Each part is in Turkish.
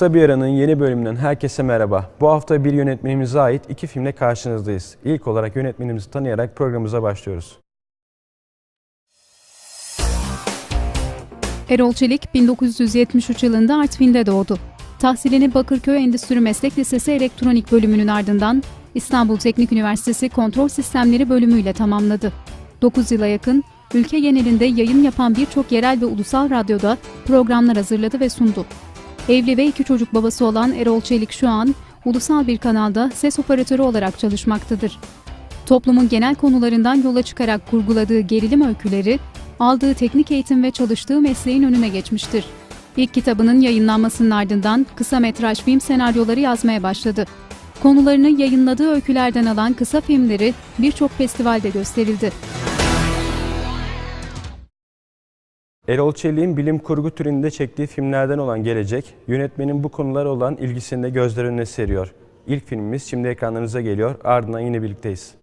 Kısa bir aranın yeni bölümünden herkese merhaba. Bu hafta bir yönetmenimize ait iki filmle karşınızdayız. İlk olarak yönetmenimizi tanıyarak programımıza başlıyoruz. Erol Çelik 1973 yılında Artvin'de doğdu. Tahsilini Bakırköy Endüstri Meslek Lisesi Elektronik bölümünün ardından İstanbul Teknik Üniversitesi Kontrol Sistemleri bölümüyle tamamladı. 9 yıla yakın ülke genelinde yayın yapan birçok yerel ve ulusal radyoda programlar hazırladı ve sundu. Evli ve iki çocuk babası olan Erol Çelik şu an ulusal bir kanalda ses operatörü olarak çalışmaktadır. Toplumun genel konularından yola çıkarak kurguladığı gerilim öyküleri, aldığı teknik eğitim ve çalıştığı mesleğin önüne geçmiştir. İlk kitabının yayınlanmasının ardından kısa metraj film senaryoları yazmaya başladı. Konularını yayınladığı öykülerden alan kısa filmleri birçok festivalde gösterildi. Erol Çelik'in bilim kurgu türünde çektiği filmlerden olan Gelecek, yönetmenin bu konulara olan ilgisini de gözler önüne seriyor. İlk filmimiz şimdi ekranlarınıza geliyor, ardından yine birlikteyiz.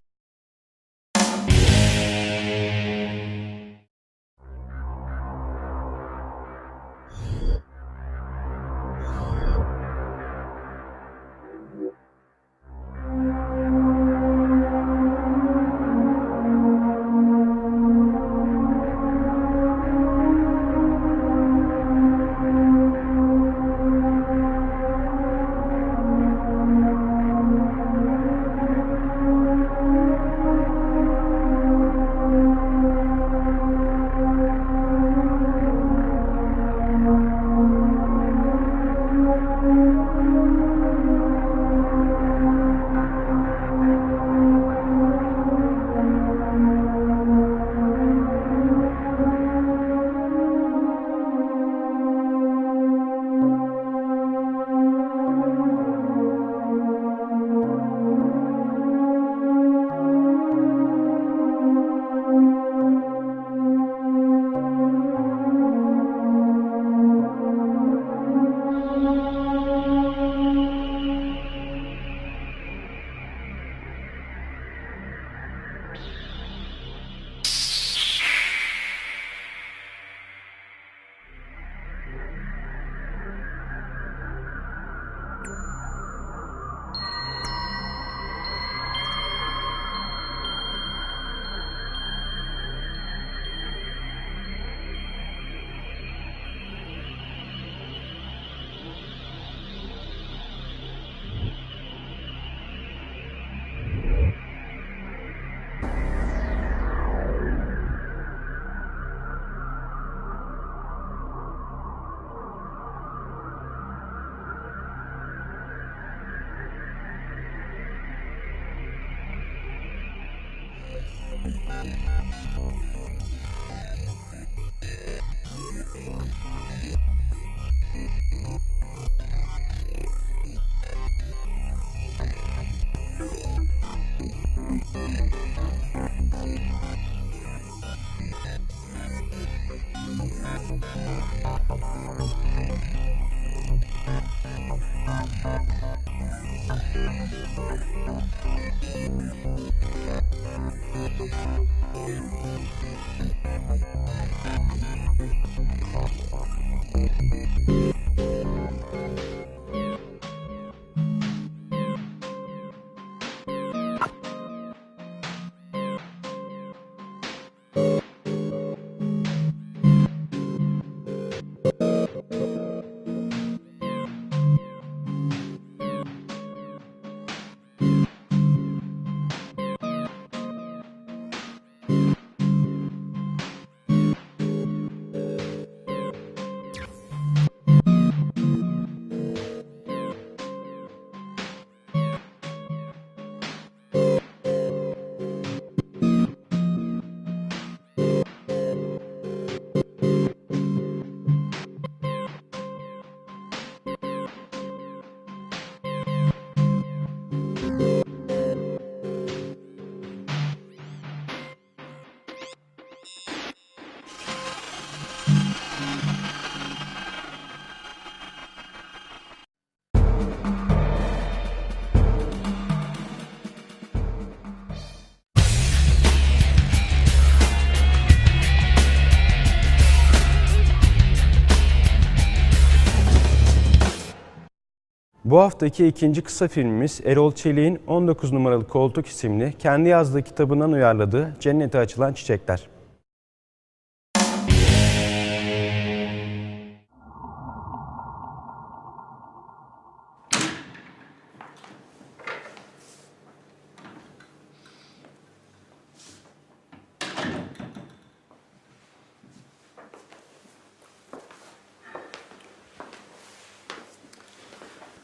Bu haftaki ikinci kısa filmimiz Erol Çelik'in 19 numaralı koltuk isimli kendi yazdığı kitabından uyarladığı Cennete Açılan Çiçekler.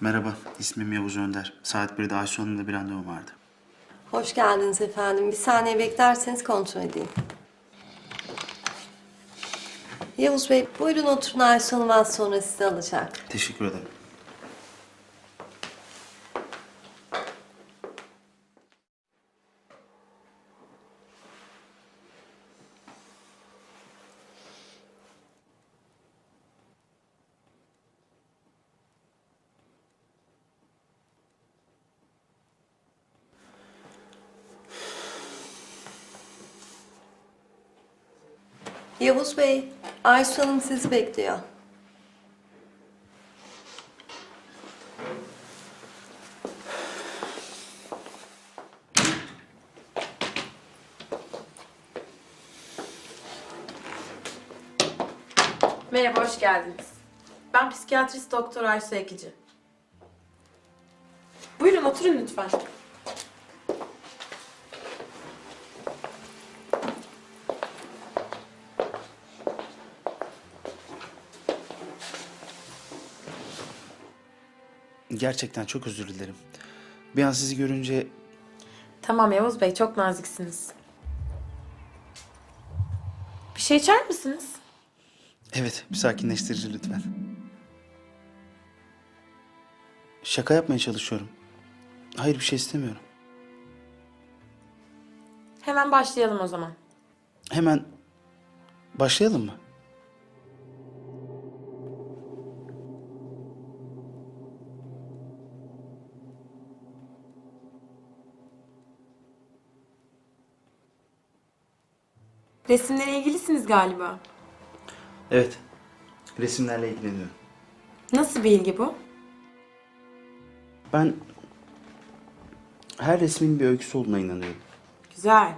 Merhaba, ismim Yavuz Önder. Saat 1'de Ayşe Hanım'la bir randevum vardı. Hoş geldiniz efendim. Bir saniye beklerseniz kontrol edeyim. Yavuz Bey, buyurun oturun Ayşe Hanım az sonra sizi alacak. Teşekkür ederim. Yavuz Bey, Ayşe Hanım sizi bekliyor. Merhaba, hoş geldiniz. Ben psikiyatrist doktor Aysu Ekici. Buyurun oturun lütfen. Gerçekten çok özür dilerim. Bir an sizi görünce Tamam Yavuz Bey, çok naziksiniz. Bir şey içer misiniz? evet bir sakinleştirici lütfen. Şaka yapmaya çalışıyorum. Hayır bir şey istemiyorum. Hemen başlayalım o zaman. Hemen başlayalım mı? Resimlere ilgilisiniz galiba. Evet. Resimlerle ilgileniyorum. Nasıl bir ilgi bu? Ben her resmin bir öyküsü olduğuna inanıyorum. Güzel.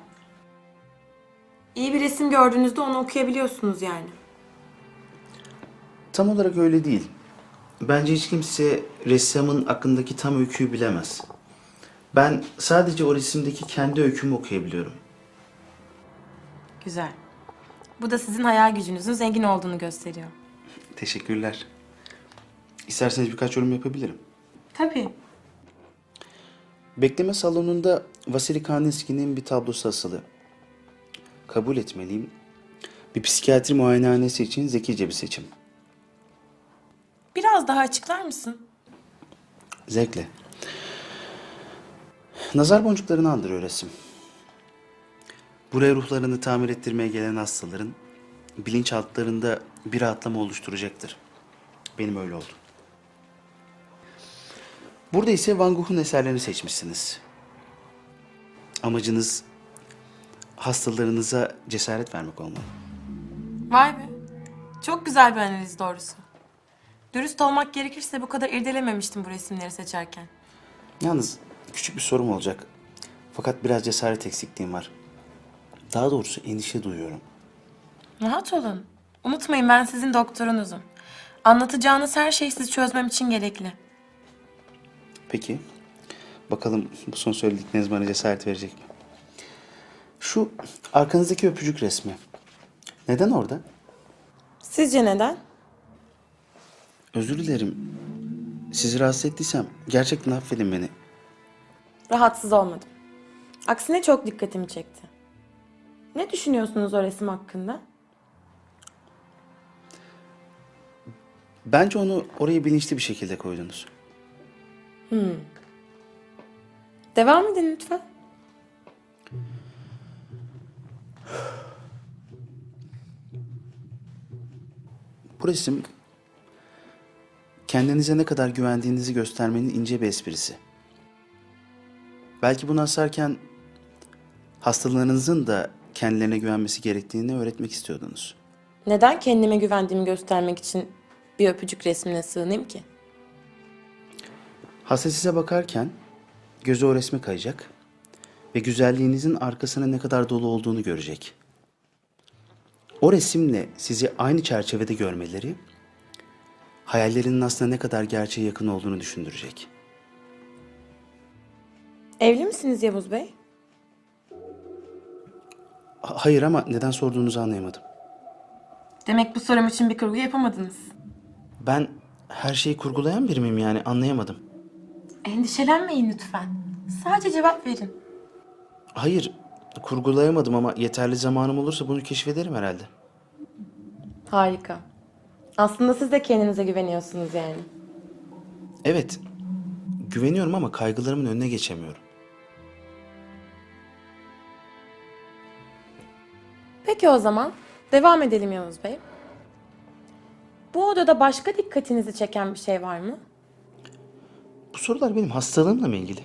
İyi bir resim gördüğünüzde onu okuyabiliyorsunuz yani. Tam olarak öyle değil. Bence hiç kimse ressamın hakkındaki tam öyküyü bilemez. Ben sadece o resimdeki kendi öykümü okuyabiliyorum. Güzel. Bu da sizin hayal gücünüzün zengin olduğunu gösteriyor. Teşekkürler. İsterseniz birkaç yorum yapabilirim. Tabii. Bekleme salonunda Vasily Kandinsky'nin bir tablosu asılı. Kabul etmeliyim. Bir psikiyatri muayenehanesi için zekice bir seçim. Biraz daha açıklar mısın? Zevkle. Nazar boncuklarını andırıyor resim. Buraya ruhlarını tamir ettirmeye gelen hastaların bilinçaltlarında bir rahatlama oluşturacaktır. Benim öyle oldu. Burada ise Van Gogh'un eserlerini seçmişsiniz. Amacınız hastalarınıza cesaret vermek olmalı. Vay be. Çok güzel bir analiz doğrusu. Dürüst olmak gerekirse bu kadar irdelememiştim bu resimleri seçerken. Yalnız küçük bir sorum olacak. Fakat biraz cesaret eksikliğim var. Daha doğrusu endişe duyuyorum. Rahat olun. Unutmayın ben sizin doktorunuzum. Anlatacağınız her şey sizi çözmem için gerekli. Peki. Bakalım bu son söyledikleriniz bana cesaret verecek mi? Şu arkanızdaki öpücük resmi. Neden orada? Sizce neden? Özür dilerim. Sizi rahatsız ettiysem gerçekten affedin beni. Rahatsız olmadım. Aksine çok dikkatimi çekti. Ne düşünüyorsunuz o resim hakkında? Bence onu oraya bilinçli bir şekilde koydunuz. Devam edin lütfen. Bu resim kendinize ne kadar güvendiğinizi göstermenin ince bir esprisi. Belki bunu asarken hastalarınızın da kendilerine güvenmesi gerektiğini öğretmek istiyordunuz. Neden kendime güvendiğimi göstermek için bir öpücük resmine sığınayım ki? Hasta size bakarken gözü o resme kayacak ve güzelliğinizin arkasına ne kadar dolu olduğunu görecek. O resimle sizi aynı çerçevede görmeleri hayallerinin aslında ne kadar gerçeğe yakın olduğunu düşündürecek. Evli misiniz Yavuz Bey? Ha- Hayır ama neden sorduğunuzu anlayamadım. Demek bu sorum için bir kurgu yapamadınız. Ben her şeyi kurgulayan biri miyim yani anlayamadım. Endişelenmeyin lütfen. Sadece cevap verin. Hayır, kurgulayamadım ama yeterli zamanım olursa bunu keşfederim herhalde. Harika. Aslında siz de kendinize güveniyorsunuz yani. Evet, güveniyorum ama kaygılarımın önüne geçemiyorum. Peki o zaman devam edelim Yavuz Bey. Bu odada başka dikkatinizi çeken bir şey var mı? Bu sorular benim hastalığımla mı ilgili?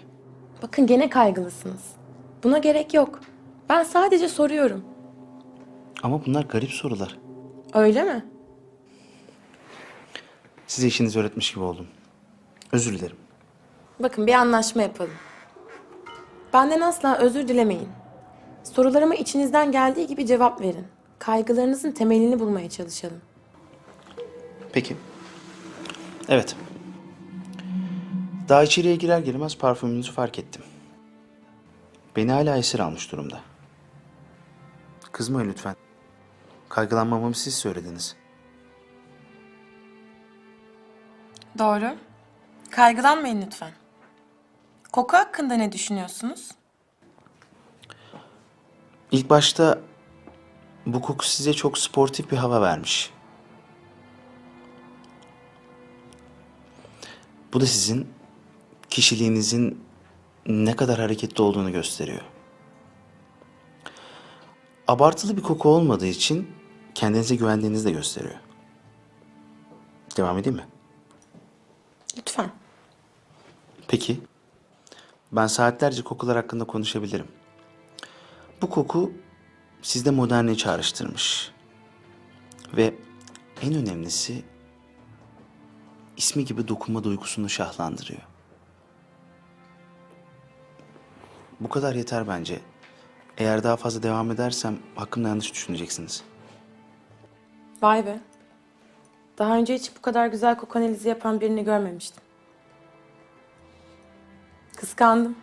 Bakın gene kaygılısınız. Buna gerek yok. Ben sadece soruyorum. Ama bunlar garip sorular. Öyle mi? Size işinizi öğretmiş gibi oldum. Özür dilerim. Bakın bir anlaşma yapalım. Benden asla özür dilemeyin. Sorularıma içinizden geldiği gibi cevap verin. Kaygılarınızın temelini bulmaya çalışalım. Peki. Evet. Daha içeriye girer girmez parfümünüzü fark ettim. Beni hala esir almış durumda. Kızmayın lütfen. Kaygılanmamamı siz söylediniz. Doğru. Kaygılanmayın lütfen. Koku hakkında ne düşünüyorsunuz? İlk başta bu koku size çok sportif bir hava vermiş. Bu da sizin kişiliğinizin ne kadar hareketli olduğunu gösteriyor. Abartılı bir koku olmadığı için kendinize güvendiğinizi de gösteriyor. Devam edeyim mi? Lütfen. Peki. Ben saatlerce kokular hakkında konuşabilirim. Bu koku sizde modernliği çağrıştırmış. Ve en önemlisi ismi gibi dokunma duygusunu şahlandırıyor. Bu kadar yeter bence. Eğer daha fazla devam edersem hakkımda yanlış düşüneceksiniz. Vay be. Daha önce hiç bu kadar güzel koku analizi yapan birini görmemiştim. Kıskandım.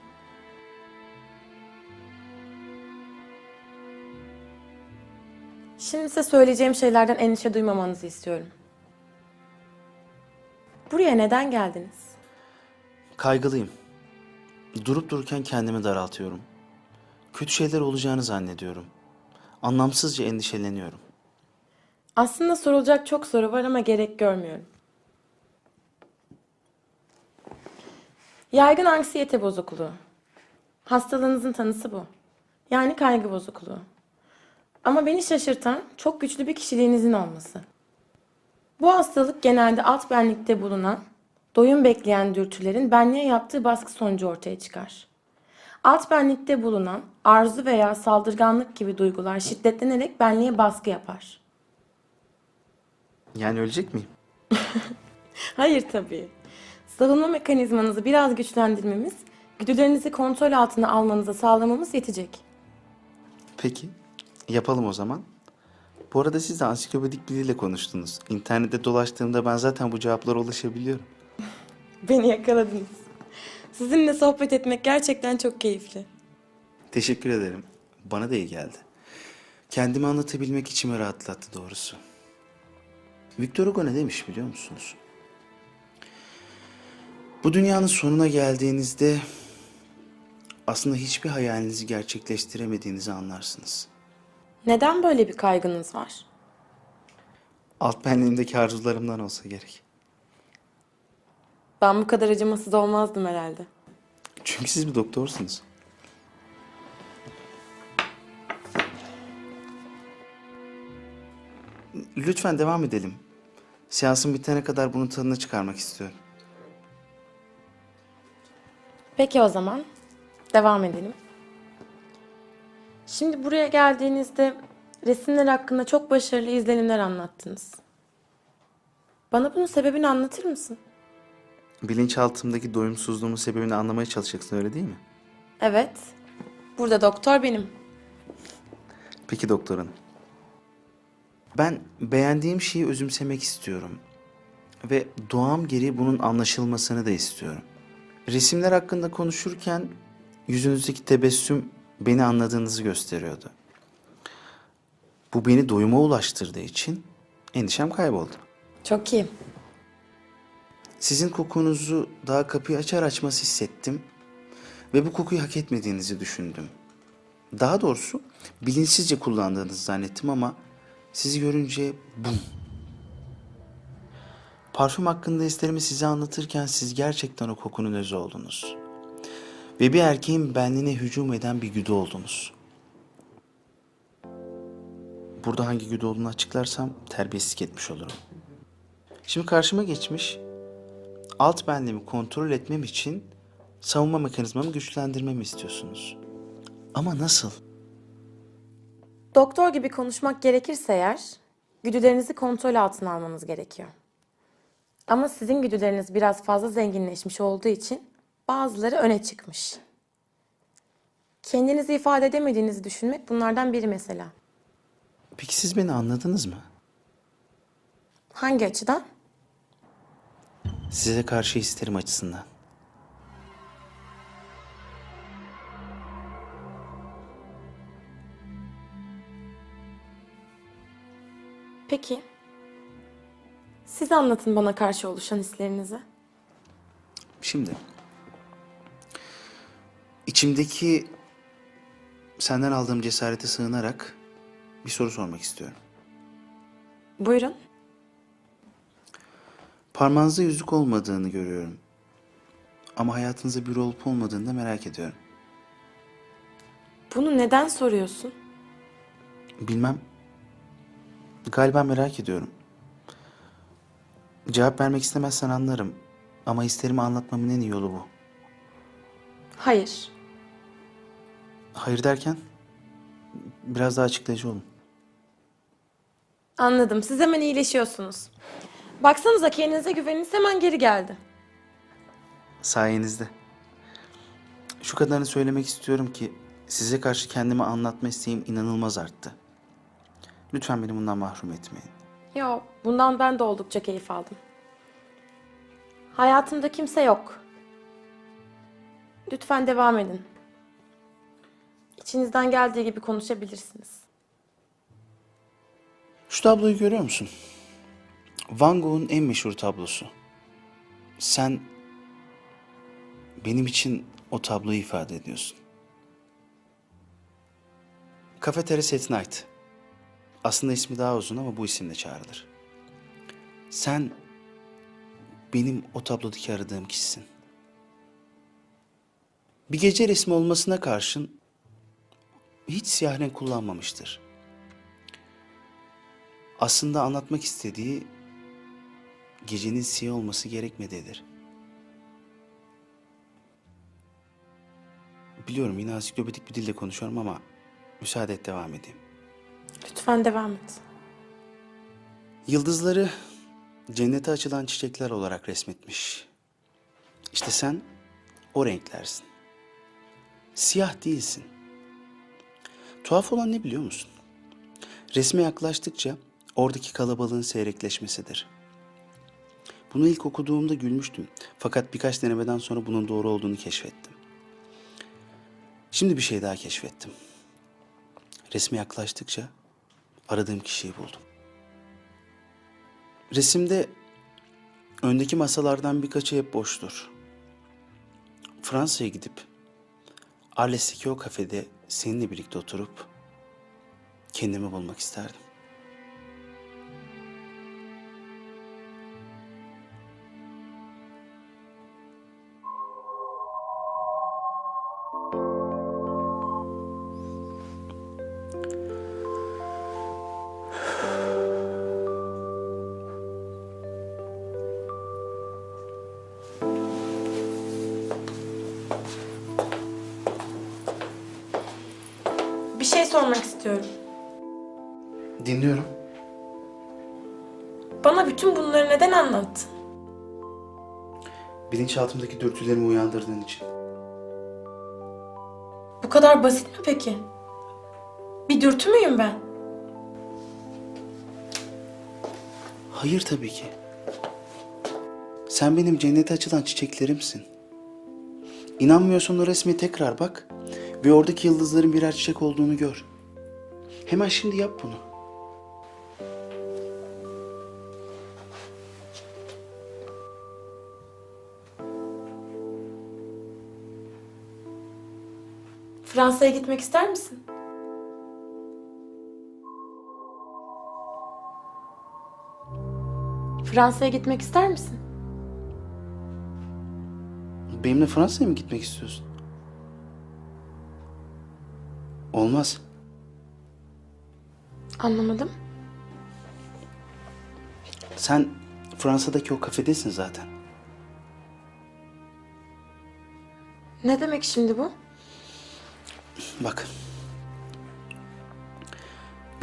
Şimdi size söyleyeceğim şeylerden endişe duymamanızı istiyorum. Buraya neden geldiniz? Kaygılıyım. Durup dururken kendimi daraltıyorum. Kötü şeyler olacağını zannediyorum. Anlamsızca endişeleniyorum. Aslında sorulacak çok soru var ama gerek görmüyorum. Yaygın anksiyete bozukluğu. Hastalığınızın tanısı bu. Yani kaygı bozukluğu. Ama beni şaşırtan çok güçlü bir kişiliğinizin olması. Bu hastalık genelde alt benlikte bulunan, doyum bekleyen dürtülerin benliğe yaptığı baskı sonucu ortaya çıkar. Alt benlikte bulunan arzu veya saldırganlık gibi duygular şiddetlenerek benliğe baskı yapar. Yani ölecek miyim? Hayır tabii. Savunma mekanizmanızı biraz güçlendirmemiz, güdülerinizi kontrol altına almanıza sağlamamız yetecek. Peki. Yapalım o zaman. Bu arada siz de ansiklopedik diliyle konuştunuz. İnternette dolaştığımda ben zaten bu cevaplara ulaşabiliyorum. Beni yakaladınız. Sizinle sohbet etmek gerçekten çok keyifli. Teşekkür ederim. Bana da iyi geldi. Kendimi anlatabilmek içimi rahatlattı doğrusu. Victor Hugo ne demiş biliyor musunuz? Bu dünyanın sonuna geldiğinizde aslında hiçbir hayalinizi gerçekleştiremediğinizi anlarsınız. Neden böyle bir kaygınız var? Alt benliğimdeki arzularımdan olsa gerek. Ben bu kadar acımasız olmazdım herhalde. Çünkü siz bir doktorsunuz. Lütfen devam edelim. Seansın bitene kadar bunun tadını çıkarmak istiyorum. Peki o zaman devam edelim. Şimdi buraya geldiğinizde resimler hakkında çok başarılı izlenimler anlattınız. Bana bunun sebebini anlatır mısın? Bilinçaltımdaki doyumsuzluğumun sebebini anlamaya çalışacaksın öyle değil mi? Evet. Burada doktor benim. Peki doktor hanım. Ben beğendiğim şeyi özümsemek istiyorum. Ve doğam gereği bunun anlaşılmasını da istiyorum. Resimler hakkında konuşurken yüzünüzdeki tebessüm beni anladığınızı gösteriyordu. Bu beni doyuma ulaştırdığı için endişem kayboldu. Çok iyi. Sizin kokunuzu daha kapıyı açar açmaz hissettim ve bu kokuyu hak etmediğinizi düşündüm. Daha doğrusu bilinçsizce kullandığınızı zannettim ama sizi görünce bum. Parfüm hakkında hislerimi size anlatırken siz gerçekten o kokunun özü oldunuz. Ve bir erkeğin benliğine hücum eden bir güdü oldunuz. Burada hangi güdü olduğunu açıklarsam terbiyesizlik etmiş olurum. Şimdi karşıma geçmiş, alt benliğimi kontrol etmem için savunma mekanizmamı güçlendirmemi istiyorsunuz. Ama nasıl? Doktor gibi konuşmak gerekirse eğer, güdülerinizi kontrol altına almanız gerekiyor. Ama sizin güdüleriniz biraz fazla zenginleşmiş olduğu için bazıları öne çıkmış. Kendinizi ifade edemediğinizi düşünmek bunlardan biri mesela. Peki siz beni anladınız mı? Hangi açıdan? Size karşı hislerim açısından. Peki. Siz anlatın bana karşı oluşan hislerinizi. Şimdi içimdeki senden aldığım cesarete sığınarak bir soru sormak istiyorum. Buyurun. Parmağınızda yüzük olmadığını görüyorum. Ama hayatınızda bir olup olmadığını da merak ediyorum. Bunu neden soruyorsun? Bilmem. Galiba merak ediyorum. Cevap vermek istemezsen anlarım. Ama hislerimi anlatmamın en iyi yolu bu. Hayır. Hayır derken biraz daha açıklayıcı olun. Anladım. Siz hemen iyileşiyorsunuz. Baksanıza kendinize güveniniz hemen geri geldi. Sayenizde. Şu kadarını söylemek istiyorum ki size karşı kendimi anlatma isteğim inanılmaz arttı. Lütfen beni bundan mahrum etmeyin. Yo, bundan ben de oldukça keyif aldım. Hayatımda kimse yok. Lütfen devam edin. İçinizden geldiği gibi konuşabilirsiniz. Şu tabloyu görüyor musun? Van Gogh'un en meşhur tablosu. Sen benim için o tabloyu ifade ediyorsun. Cafeteria at Night. Aslında ismi daha uzun ama bu isimle çağrılır. Sen benim o tablodaki aradığım kişisin. Bir gece resmi olmasına karşın hiç siyah renk kullanmamıştır aslında anlatmak istediği gecenin siyah olması gerekmediğidir. Biliyorum yine ansiklopedik bir dille konuşuyorum ama müsaade et devam edeyim. Lütfen devam et. Yıldızları cennete açılan çiçekler olarak resmetmiş. İşte sen o renklersin. Siyah değilsin. Tuhaf olan ne biliyor musun? Resme yaklaştıkça oradaki kalabalığın seyrekleşmesidir. Bunu ilk okuduğumda gülmüştüm. Fakat birkaç denemeden sonra bunun doğru olduğunu keşfettim. Şimdi bir şey daha keşfettim. Resme yaklaştıkça aradığım kişiyi buldum. Resimde öndeki masalardan birkaçı hep boştur. Fransa'ya gidip Arles'teki o kafede seninle birlikte oturup kendimi bulmak isterdim. Anlattın? Bilinçaltımdaki dürtülerimi uyandırdığın için. Bu kadar basit mi peki? Bir dürtü müyüm ben? Hayır tabii ki. Sen benim cennete açılan çiçeklerimsin. İnanmıyorsan o resme tekrar bak ve oradaki yıldızların birer çiçek olduğunu gör. Hemen şimdi yap bunu. Fransa'ya gitmek ister misin? Fransa'ya gitmek ister misin? Benimle Fransa'ya mı gitmek istiyorsun? Olmaz. Anlamadım. Sen Fransa'daki o kafedesin zaten. Ne demek şimdi bu? Bak.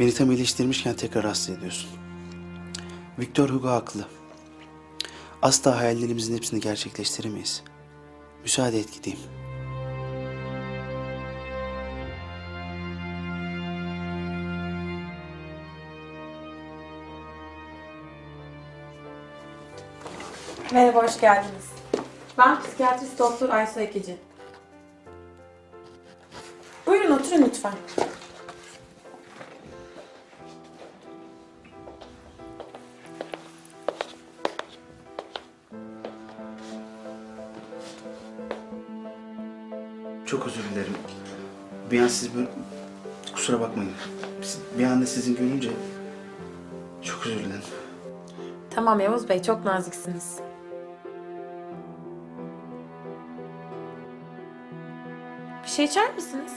Beni tam iyileştirmişken tekrar hasta ediyorsun. Victor Hugo haklı. Asla hayallerimizin hepsini gerçekleştiremeyiz. Müsaade et gideyim. Merhaba, hoş geldiniz. Ben psikiyatrist doktor Aysu Ekici. Oturun lütfen. Çok özür dilerim. Bir an siz böyle... Kusura bakmayın. Bir anda sizin görünce... Çok özür dilerim. Tamam Yavuz Bey, çok naziksiniz. Bir şey içer misiniz?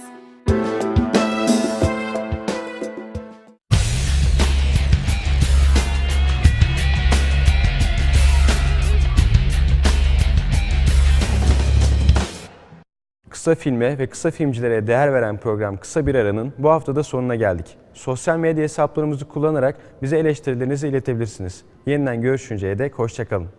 Kısa filme ve kısa filmcilere değer veren program Kısa Bir Ara'nın bu haftada sonuna geldik. Sosyal medya hesaplarımızı kullanarak bize eleştirilerinizi iletebilirsiniz. Yeniden görüşünceye dek hoşçakalın.